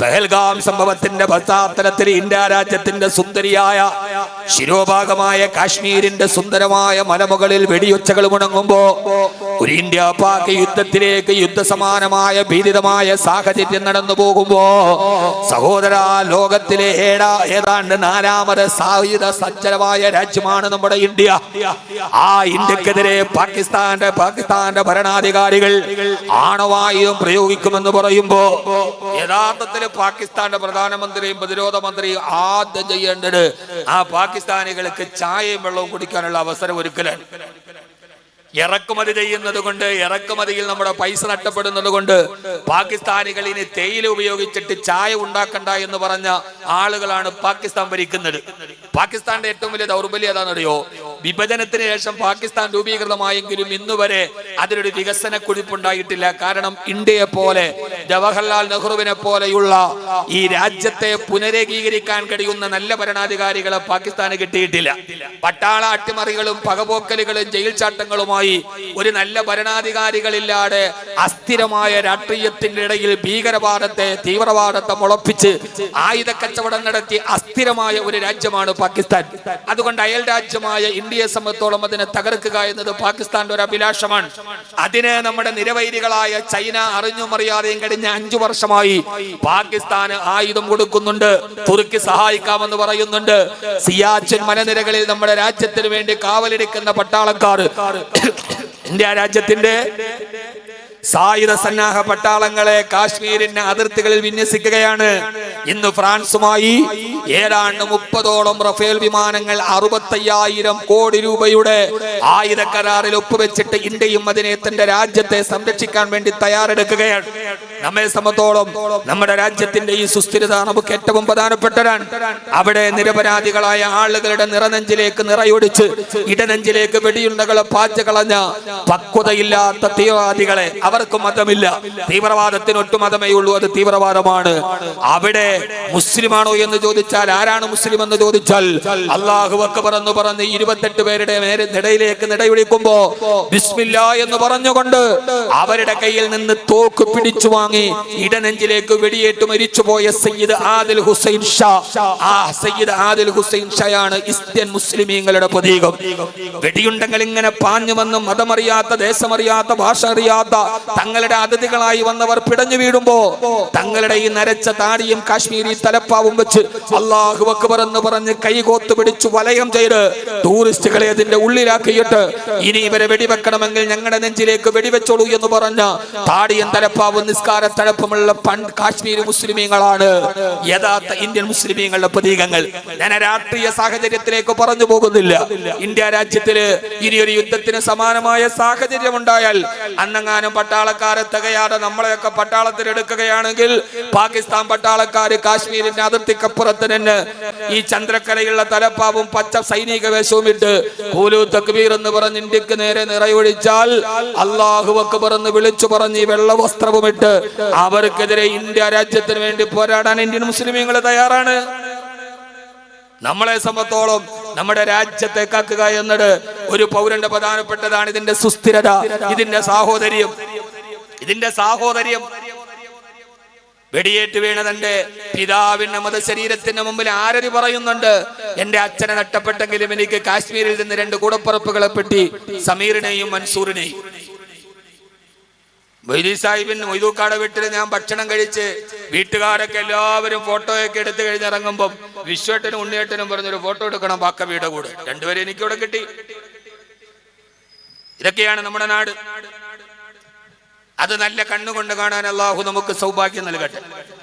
പെഹൽഗാം സംഭവത്തിന്റെ പശ്ചാത്തലത്തിൽ ഇന്ത്യ രാജ്യത്തിന്റെ സുന്ദരിയായ ശിരോഭാഗമായ കാശ്മീരിന്റെ സുന്ദരമായ മലമുകളിൽ വെടിയൊച്ചകൾ മുടങ്ങുമ്പോ ഒരു ഇന്ത്യ പാക് യുദ്ധത്തിലേക്ക് യുദ്ധസമാനമായ ഭീതിതമായ സാഹചര്യം നടന്നു പോകുമ്പോ സഹോദര ലോകത്തിലെ ഏഴാ ഏതാണ്ട് നാലാമത് സായുധ സജ്ജലമായ രാജ്യമാണ് നമ്മുടെ ഇന്ത്യ. ആ ഇന്ത്യക്കെതിരെ പാകിസ്ഥാന്റെ പാകിസ്ഥാന്റെ ഭരണാധികാരികൾ ആണവായുധം പ്രയോഗിക്കുമെന്ന് പറയുമ്പോ യഥാർത്ഥത്തിൽ പാകിസ്ഥാന്റെ പ്രധാനമന്ത്രിയും പ്രതിരോധ മന്ത്രിയും ആദ്യം ചെയ്യേണ്ടത് ആ പാകിസ്ഥാനികൾക്ക് ചായയും വെള്ളവും കുടിക്കാനുള്ള അവസരം ഒരുക്കലാണ്. ഇറക്കുമതി ചെയ്യുന്നത് കൊണ്ട് ഇറക്കുമതിയിൽ നമ്മുടെ പൈസ നഷ്ടപ്പെടുന്നത് കൊണ്ട് പാകിസ്ഥാനികൾ ഇനി തേയില ഉപയോഗിച്ചിട്ട് ചായ ഉണ്ടാക്കണ്ട എന്ന് പറഞ്ഞ ആളുകളാണ് പാകിസ്ഥാൻ ഭരിക്കുന്നത്. പാകിസ്ഥാന്റെ ഏറ്റവും വലിയ ദൗർബല്യം ഏതാണെന്നറിയോ? വിഭജനത്തിന് ശേഷം പാകിസ്ഥാൻ രൂപീകൃതമായെങ്കിലും ഇന്നുവരെ അതിലൊരു വികസന കുതിപ്പുണ്ടായിട്ടില്ല. കാരണം ഇന്ത്യയെ പോലെ ജവഹർലാൽ നെഹ്റുവിനെ പോലെയുള്ള ഈ രാജ്യത്തെ പുനരേകീകരിക്കാൻ കഴിയുന്ന നല്ല ഭരണാധികാരികളെ പാകിസ്ഥാന് കിട്ടിയിട്ടില്ല. പട്ടാള അട്ടിമറികളും പകപോക്കലുകളും ജയിൽ ചാട്ടങ്ങളുമായി ഒരു നല്ല ഭരണാധികാരികളില്ലാതെ അസ്ഥിരമായ രാഷ്ട്രീയത്തിന്റെ ഇടയിൽ ഭീകരവാദത്തെ തീവ്രവാദത്തെ മുളപ്പിച്ച് ആയുധ കച്ചവടം നടത്തി അസ്ഥിരമായ ഒരു രാജ്യമാണ് പാകിസ്ഥാൻ. അതുകൊണ്ട് അയൽ രാജ്യമായ ഇന്ത്യയെ സംബന്ധിച്ചോളം അതിനെ തകർക്കുക എന്നത് പാകിസ്ഥാന്റെ ഒരു അഭിലാഷമാണ്. അതിനെ നമ്മുടെ നിരവൈരികളായ ചൈന അറിഞ്ഞും കഴിഞ്ഞ അഞ്ചു വർഷമായി പാകിസ്ഥാന് ആയുധം കൊടുക്കുന്നുണ്ട്. തുർക്കി സഹായിക്കാമെന്ന് പറയുന്നുണ്ട്. സിയാച്ചിൻ മലനിരകളിൽ നമ്മുടെ രാജ്യത്തിന് വേണ്ടി കാവലെടുക്കുന്ന പട്ടാളക്കാർ. ഇന്ത്യ രാജ്യത്തിന്റെ സായുധ സന്നാഹ പട്ടാളങ്ങളെ കാശ്മീരിന്റെ അതിർത്തികളിൽ വിന്യസിക്കുകയാണ്. ഇന്ന് ഫ്രാൻസുമായി ഏതാണ്ട് മുപ്പതോളം റഫേൽ വിമാനങ്ങൾ അറുപത്തയ്യായിരം കോടി രൂപയുടെ ആയുധ കരാറിൽ ഒപ്പുവെച്ചിട്ട് ഇന്ത്യയും അതിനെ തന്റെ രാജ്യത്തെ സംരക്ഷിക്കാൻ വേണ്ടി തയ്യാറെടുക്കുകയാണ്. നമ്മെ സംബന്ധിച്ചോളം നമ്മുടെ രാജ്യത്തിന്റെ ഈ സുസ്ഥിരത നമുക്ക് ഏറ്റവും പ്രധാനപ്പെട്ടതാണ് അവിടെ നിരപരാധികളായ ആളുകളുടെ നിറനെഞ്ചിലേക്ക് നിറയൊടിച്ച് ഇടനെഞ്ചിലേക്ക് വെടിയുണ്ടകളെ പാച്ച കളഞ്ഞ പക്വതയില്ലാത്ത തീവ്രവാദികളെ. അവർക്ക് മതമില്ല. തീവ്രവാദത്തിന് ഒട്ടും മതമേ ഉള്ളൂ അത് തീവ്രവാദമാണ്. അവിടെ മുസ്ലിമാണോ എന്ന് ചോദിച്ചാൽ ആരാണ് മുസ്ലിം എന്ന് ചോദിച്ചാൽ അള്ളാഹു അക്ബർ എന്ന് പറഞ്ഞ് ഇരുപത്തെട്ട് പേരുടെ നിടയിലേക്ക് നിടവിളിക്കുമ്പോ ബിസ്മില്ല എന്ന് പറഞ്ഞുകൊണ്ട് അവരുടെ കയ്യിൽ നിന്ന് തോക്ക് പിടിച്ചു വാങ്ങി ഇടനെഞ്ചിലേക്ക് വെടിയേറ്റ് മരിച്ചുപോയ സയ്യിദ് ആദിൽ ഹുസൈൻ ഷാ. ആ സയ്യിദ് ആദിൽ ഹുസൈൻ ഷായാണ് ഇസ്ത്യൻ മുസ്ലിമീങ്ങളുടെ പ്രതീകം. വെടിയുണ്ടെങ്കിൽ ഇങ്ങനെ പാഞ്ഞു വന്ന് മതമറിയാത്ത ദേശമറിയാത്ത ഭാഷ അറിയാത്ത തങ്ങളുടെ അതിഥികളായി വന്നവർ പിടഞ്ഞു വീഴുമ്പോ തങ്ങളുടെ ഈ നരച്ച താടിയും കാശ്മീരി തലപ്പാവും വെച്ച് അള്ളാഹു അക്ബർ എന്ന് പറഞ്ഞ് കൈകോത്ത് പിടിച്ചു വലയം ചെയ്ത് ടൂറിസ്റ്റുകളെ അതിന്റെ ഉള്ളിലാക്കിയിട്ട് ഇനി ഇവരെ വെടിവെക്കണമെങ്കിൽ ഞങ്ങളുടെ നെഞ്ചിലേക്ക് വെടിവെച്ചോളൂ എന്ന് പറഞ്ഞ താടിയും തലപ്പാവും നിസ്കാര തലപ്പുമുള്ള പണ്ട് കാശ്മീരി മുസ്ലിമീങ്ങളാണ്. യഥാർത്ഥ ഇന്ത്യൻ മുസ്ലിമീങ്ങളുടെ പ്രതീകങ്ങൾ. ഞാൻ രാഷ്ട്രീയ സാഹചര്യത്തിലേക്ക് പറഞ്ഞു പോകുന്നില്ല. ഇന്ത്യ രാജ്യത്തിൽ ഇനി ഒരു യുദ്ധത്തിന് സമാനമായ സാഹചര്യം ഉണ്ടായാൽ അന്നങ്ങാനും പട്ടാളക്കാരെ തികയാതെ നമ്മളെയൊക്കെ പട്ടാളത്തിൽ എടുക്കുകയാണെങ്കിൽ പാകിസ്ഥാൻ പട്ടാളക്കാര് കാശ്മീരിന്റെ അതിർത്തിക്കപ്പുറത്ത് നിന്ന് ഈ ചന്ദ്രക്കലയുള്ള തലപ്പാവും പച്ച സൈനിക വേഷവും ഇട്ട് കൂലു തക്ബീർ എന്ന് പറഞ്ഞ് ഇന്ത്യയ്ക്ക് നേരെ നിറയൊഴിച്ചാൽ അള്ളാഹു അക്ബർ എന്ന് വിളിച്ചു പറഞ്ഞ് ഈ വെള്ള വസ്ത്രവും ഇട്ട് അവർക്കെതിരെ ഇന്ത്യ രാജ്യത്തിന് വേണ്ടി പോരാടാൻ ഇന്ത്യൻ മുസ്ലിമീങ്ങൾ തയ്യാറാണ്. നമ്മളെ സംബന്ധത്തോളം നമ്മുടെ രാജ്യത്തെ കാക്കുക എന്നത് ഒരു പൗരന്റെ പ്രധാനപ്പെട്ടതാണ്. ഇതിന്റെ സുസ്ഥിരത ഇതിന്റെ സാഹോദര്യം ഇതിന്റെ സാഹോദര്യം വെടിയേറ്റ് വീണ തന്റെ പിതാവിന്റെ മതശരീരത്തിന്റെ മുമ്പിൽ ആരൊരു പറയുന്നുണ്ട് എന്റെ അച്ഛനെ നഷ്ടപ്പെട്ടെങ്കിലും എനിക്ക് കാശ്മീരിൽ നിന്ന് രണ്ട് കൂടപ്പുറപ്പുകളെ പെട്ടി സമീറിനെയും മൻസൂറിനെയും. വൈദി സാഹിബിൻ മൊയ്തൂക്കാട് വീട്ടിൽ ഞാൻ ഭക്ഷണം കഴിച്ച് വീട്ടുകാരൊക്കെ എല്ലാവരും ഫോട്ടോയൊക്കെ എടുത്തു കഴിഞ്ഞിറങ്ങുമ്പോൾ വിശ്വേട്ടനും ഉണ്ണിയേട്ടനും പറഞ്ഞൊരു ഫോട്ടോ എടുക്കണം ബാക്കവിയുടെ കൂടെ. രണ്ടുപേരും എനിക്കിവിടെ കിട്ടി. ഇതൊക്കെയാണ് നമ്മുടെ നാട്. അത് നല്ല കണ്ണുകൊണ്ട് കാണാൻ അള്ളാഹു നമുക്ക് സൗഭാഗ്യം നൽകട്ടെ.